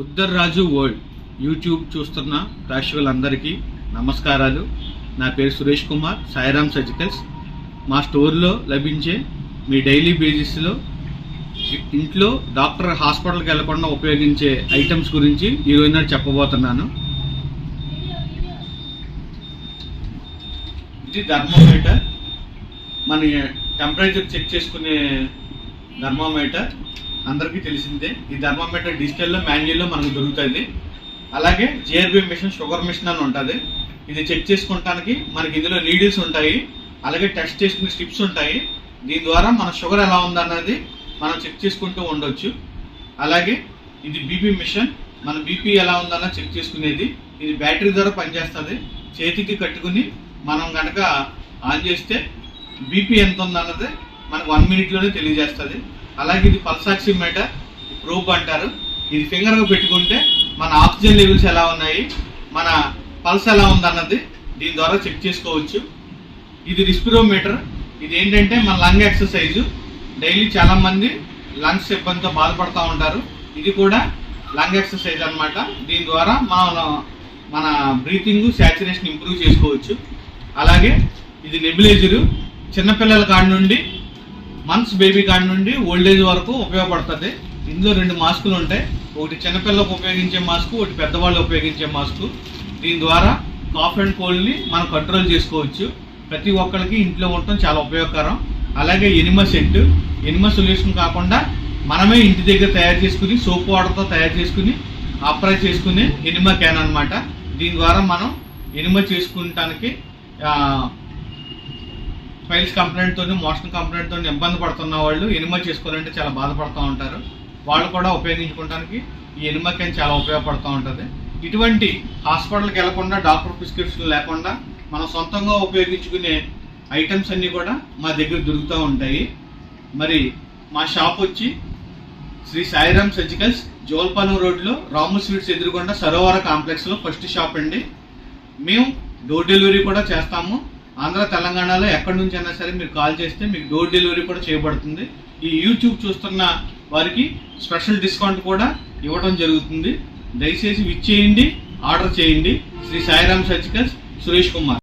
ఉద్దర్ రాజు world YouTube చూస్తున్న ప్రేక్షకులందరికీ నమస్కారాలు. నా పేరు సురేష్ కుమార్ సాయిరామ్ సర్జికల్స్. మా స్టోర్లో లభించే మీ డైలీ బేసిస్లో ఇంట్లో డాక్టర్ హాస్పిటల్కి వెళ్ళకుండా ఉపయోగించే ఐటమ్స్ గురించి ఈరోజు నేను చెప్పబోతున్నాను. ఇది థర్మోమీటర్. మన టెంపరేచర్ చెక్ చేసుకునే థర్మోమీటర్. అందరికీ తెలిసిందే ఈ థర్మోమీటర్ డిజిటల్లో మాన్యువల్లో మనకు దొరుకుతుంది. అలాగే జిఆర్బి మిషన్ షుగర్ మిషన్ అని ఉంటుంది. ఇది చెక్ చేసుకుంటానికి మనకి ఇందులో నీడిల్స్ ఉంటాయి. అలాగే టెస్ట్ చేసుకునే స్ట్రిప్స్ ఉంటాయి. దీని ద్వారా మన షుగర్ ఎలా ఉందన్నది మనం చెక్ చేసుకుంటూ ఉండొచ్చు. అలాగే ఇది బీపీ మిషన్. మన బీపీ ఎలా ఉందన్న చెక్ చేసుకునేది. ఇది బ్యాటరీ ద్వారా పనిచేస్తుంది. చేతికి కట్టుకుని మనం కనుక ఆన్ చేస్తే బీపీ ఎంత ఉందన్నది మనకు వన్ మినిట్లోనే తెలియజేస్తుంది. అలాగే ఇది పల్సాక్సిమీటర్ ప్రోబ్ అంటారు. ఇది ఫింగర్గా పెట్టుకుంటే మన ఆక్సిజన్ లెవెల్స్ ఎలా ఉన్నాయి మన పల్స్ ఎలా ఉందన్నది దీని ద్వారా చెక్ చేసుకోవచ్చు. ఇది రిస్పిరోమీటర్ ఇది ఏంటంటే మన లంగ్ ఎక్సర్సైజ్. డైలీ చాలామంది లంగ్స్ ఇబ్బందితో బాధపడుతూ ఉంటారు. ఇది కూడా లంగ్ ఎక్సర్సైజ్ అన్నమాట. దీని ద్వారా మన మన బ్రీతింగ్ శాచురేషన్ ఇంప్రూవ్ చేసుకోవచ్చు. అలాగే ఇది నెబిలైజరు. చిన్నపిల్లల కాడి నుండి మంత్స్ బేబీ కాడి నుండి ఓల్డ్ ఏజ్ వరకు ఉపయోగపడుతుంది. ఇందులో రెండు మాస్కులు ఉంటాయి. ఒకటి చిన్నపిల్లలకు ఉపయోగించే మాస్క్ ఒకటి పెద్దవాళ్ళు ఉపయోగించే మాస్క్. దీని ద్వారా కాఫ్ అండ్ కోల్డ్ని మనం కంట్రోల్ చేసుకోవచ్చు. ప్రతి ఒక్కరికి ఇంట్లో ఉండటం చాలా ఉపయోగకరం. అలాగే ఎనిమ సెట్. ఎనిమ సొల్యూషన్ కాకుండా మనమే ఇంటి దగ్గర తయారు చేసుకుని సోప్ వాటర్తో తయారు చేసుకుని అప్లై చేసుకునే ఎనిమ క్యాన్ అన్నమాట. దీని ద్వారా మనం ఎనిమ చేసుకుంటానికి ఫైల్స్ కంప్లైంట్ తోని మోషన్ కంప్లైంట్ ఇబ్బంది పడుతున్న వాళ్ళు ఎనిమా చేసుకోవాలంటే చాలా బాధపడుతూ ఉంటారు. వాళ్ళు కూడా ఉపయోగించుకోవడానికి ఈ ఎనిమకి చాలా ఉపయోగపడుతూ ఉంటుంది. ఇటువంటి హాస్పిటల్కి వెళ్ళకుండా డాక్టర్ ప్రిస్క్రిప్షన్ లేకుండా మనం సొంతంగా ఉపయోగించుకునే ఐటమ్స్ అన్నీ కూడా మా దగ్గర దొరుకుతూ ఉంటాయి. మరి మా షాప్ వచ్చి శ్రీ సాయిరామ్ సర్జికల్స్ జోల్పాలెం రోడ్లో రాము స్వీట్స్ ఎదురుకుండా సరోవర కాంప్లెక్స్లో ఫస్ట్ షాప్ అండి. మేము డోర్ డెలివరీ కూడా చేస్తాము. ఆంధ్ర తెలంగాణలో ఎక్కడి నుంచి అయినా సరే మీరు కాల్ చేస్తే మీకు డోర్ డెలివరీ కూడా చేయబడుతుంది. ఈ యూట్యూబ్ చూస్తున్న వారికి స్పెషల్ డిస్కౌంట్ కూడా ఇవ్వడం జరుగుతుంది. దయచేసి విచ్చేయండి ఆర్డర్ చేయండి. శ్రీ సాయిరామ్ సర్జికల్స్ సురేష్ కుమార్.